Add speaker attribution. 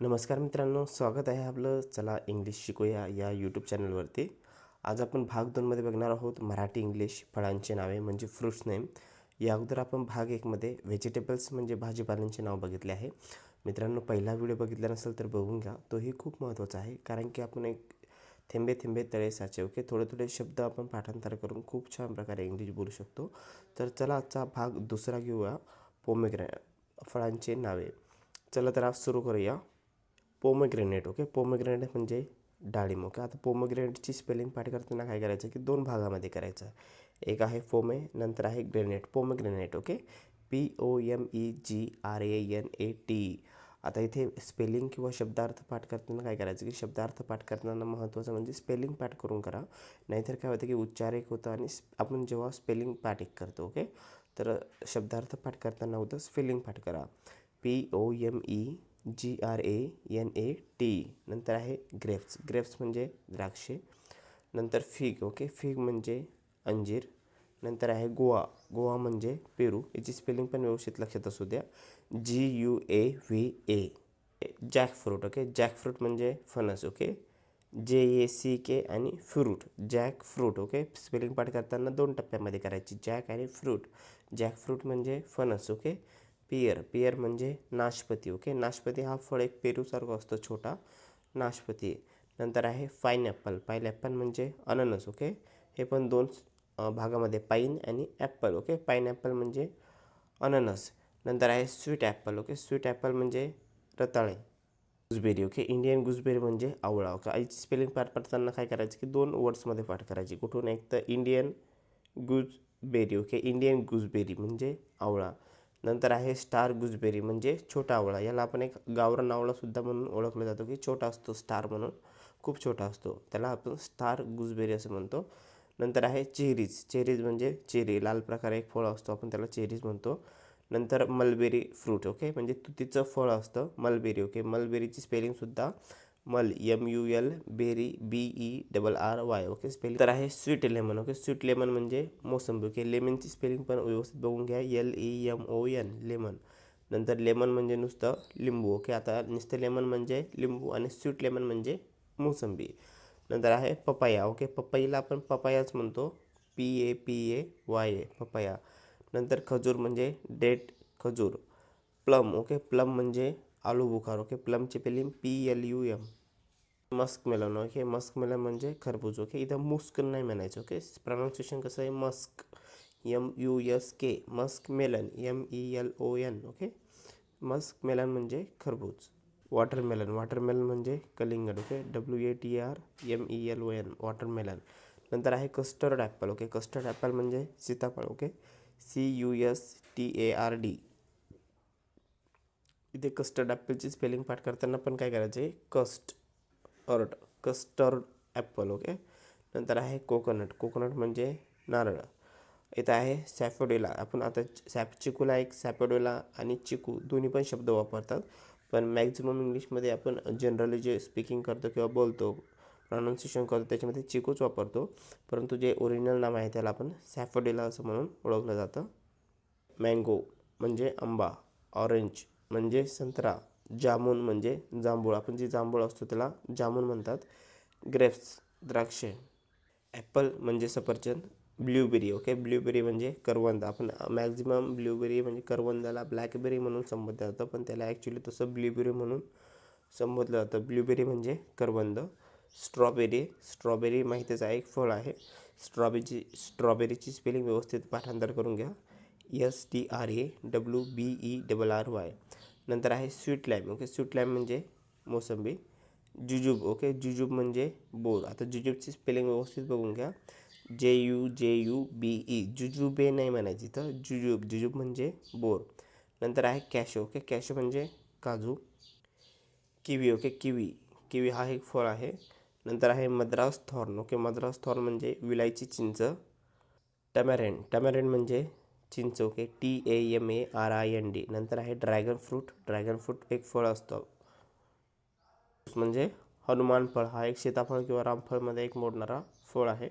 Speaker 1: नमस्कार मित्रांनो स्वागत आहे आपलं. चला इंग्लिश शिकूया या यूट्यूब चॅनलवरती आज आपण भाग दोनमध्ये बघणार आहोत मराठी इंग्लिश फळांचे नावे म्हणजे फ्रुट्स नेम या अगोदर आपण भाग एकमध्ये व्हेजिटेबल्स म्हणजे भाजीपाल्यांचे नाव बघितले आहे. मित्रांनो पहिला व्हिडिओ बघितला नसेल तर बघून घ्या. तोही खूप महत्त्वाचा आहे कारण की आपण एक थेंबे थेंबे तळे साचे ओके थोडे थोडे शब्द आपण पाठांतर करून खूप छान प्रकारे इंग्लिश बोलू शकतो. तर चला आजचा भाग दुसरा घेऊया. पोमेग्रॅ फळांचे नावे. चला तर आज सुरू करूया. पोमग्रेनेट ओके पोमग्रेनेट म्हणजे डाळिंब ओके आता पोमग्रेनेटची स्पेलिंग पाठ करताना काय करायचं की दोन भागामध्ये करायचं. एक आहे फोमे नंतर आहे granite pomegranate okay P O M E G R A N A T आता इथे स्पेलिंग किंवा शब्दार्थ पाठ करताना काय करायचं की शब्दार्थ पाठ करताना महत्त्वाचं म्हणजे स्पेलिंग पाठ करून करा. नाहीतर काय होतं की उच्चार एक होतं आणि आपण जेव्हा स्पेलिंग पाठ एक करतो ओके तर शब्दार्थ पाठ करताना होतं स्पेलिंग पाठ करा. P O M E G R A N A T. नंतर आहे ग्रेप्स. ग्रेप्स म्हणजे द्राक्षे. नंतर फिग ओके? फिग म्हणजे अंजीर. नंतर आहे गोवा. गोवा म्हणजे पेरू. याची स्पेलिंग पण व्यवस्थित लक्षात असू द्या. G U A V A. Jackfruit okay? Jackfruit म्हणजे फणस okay? J A C K आणि fruit. Jack fruit okay? Spelling पाठ करताना दोन टप्प्यामध्ये करायची. जॅक आणि फ्रूट. जॅक फ्रूट म्हणजे फणस ओके? पियर पियर म्हणजे नाशपती ओके नाशपती हा फळ एक पेरूसारखा असतो छोटा नाशपती. नंतर आहे पाईनॲपल पाईनॲपल म्हणजे अननस ओके हे पण दोन भागामध्ये पाईन आणि ॲपल ओके पायनॲपल म्हणजे अननस. नंतर आहे sweet apple okay sweet apple म्हणजे रताळे. गुजबेरी ओके इंडियन गुजबेरी म्हणजे आवळा ओके आईची स्पेलिंग पाठ करताना काय करायचं की दोन वर्ड्समध्ये पाठ करायची. कुठून? एक तर Indian gooseberry okay Indian gooseberry म्हणजे आवळा. नंतर आहे स्टार गुजबेरी म्हणजे छोटा आवळा. याला आपण एक गावरान आवळासुद्धा म्हणून ओळखलं जातो की छोटा असतो स्टार म्हणून खूप छोटा असतो. त्याला आपण स्टार गुजबेरी असं म्हणतो. नंतर आहे चेरीज. चेरीज म्हणजे चेरी. लाल प्रकारे एक फळ असतो आपण त्याला चेरीज म्हणतो. नंतर मलबेरी फ्रूट ओके? म्हणजे तुतीचं फळ असतं मलबेरी ओके? मलबेरीची स्पेलिंगसुद्धा mul M U L berry B E double R Y okay spelling तर आहे sweet lemon okay sweet lemon म्हणजे मोसंबी ओके लेमनची स्पेलिंग पण व्यवस्थित बघून घ्या. L E M O N lemon नंतर लेमन म्हणजे नुसतं लिंबू ओके आता नुसतं लेमन म्हणजे लिंबू आणि स्वीट लेमन म्हणजे मोसंबी. नंतर आहे पपाया ओके पपईला आपण पपायाच म्हणतो. P A P A Y A papaya. नंतर खजूर म्हणजे डेट खजूर. प्लम ओके प्लम म्हणजे आलू बुखार okay plum चिपेलिम P L U M. Musk melon okay? Musk melon म्हणजे खरबूज ओके? इथं मुस्क नाही म्हणायचं ओके? प्रनाउन्सिएशन कसं आहे? Musk M U S K musk melon M E L O N okay? Musk melon म्हणजे खरबूज. वॉटरमेलन वॉटरमेलन म्हणजे कलिंगड okay? W A T R M E L O N watermelon नंतर आहे custard apple okay? Custard apple म्हणजे सीताफळ okay? C U S T A R D. इथे custard ॲपलची स्पेलिंग पाठ करताना पण काय करायचं आहे? कस्ट अर्ड कस्टर्ड ॲपल ओके नंतर आहे कोकोनट कोकोनट म्हणजे नारळ. इथं आहे सॅफोडेला आपण आता सॅप चिकूला एक सॅफोडेला आणि चिकू दोन्ही पण शब्द वापरतात. पण मॅक्झिमम इंग्लिशमध्ये आपण जनरली जे स्पीकिंग करतो किंवा बोलतो प्रॉनाऊन्सिएशन करतो त्याच्यामध्ये चिकूच वापरतो. परंतु जे ओरिजिनल नाव आहे त्याला आपण सॅफोडेला असं म्हणून ओळखलं जातं. मँगो म्हणजे आंबा. ऑरेंज म्हणजे संत्रा जामून म्हणजे जांभूळ. आपण जे जांभूळ असतो त्याला जामून म्हणतात. ग्रेप्स द्राक्षे. ॲपल म्हणजे सफरचंद ब्ल्यूबेरी ओके? ब्ल्यूबेरी म्हणजे करवंद. आपण मॅक्झिमम ब्ल्यूबेरी म्हणजे करवंदाला ब्लॅकबेरी म्हणून संबोधलं जातं पण त्याला ॲक्च्युली तसं ब्ल्यूबेरी म्हणून संबोधलं जातं. ब्ल्यूबेरी म्हणजे करवंद. स्ट्रॉबेरी स्ट्रॉबेरी माहितीच आहे एक फळ आहे. स्ट्रॉबेरीची स्ट्रॉबेरीची स्पेलिंग व्यवस्थित पाठांतर करून घ्या. S T R A W B E double R Y नंतर आहे sweet lime okay sweet lime म्हणजे मोसंबी. जुजूब. ओके जुजूब म्हणजे बोर. आता जुजूबची स्पेलिंग व्यवस्थित बघून घ्या. जे यू जे यू बी ई जुजुबे नाही म्हणायची तर जुजूब. जुजूब म्हणजे बोर. नंतर आहे कॅशो ओके कॅशो म्हणजे काजू. किवी ओके किवी किवी हा एक फळ आहे. नंतर आहे Madras thorn okay Madras thorn म्हणजे विलायची चिंच. टमॅरेन टमॅरेन म्हणजे चिंच okay T A M A R I N D नंतर आहे ड्रॅगन फ्रूट. ड्रॅगन फ्रूट एक फळ असतं. म्हणजे हनुमान फळ. हा एक सीताफळ किंवा रामफळमध्ये एक मोडणारा फळ आहे.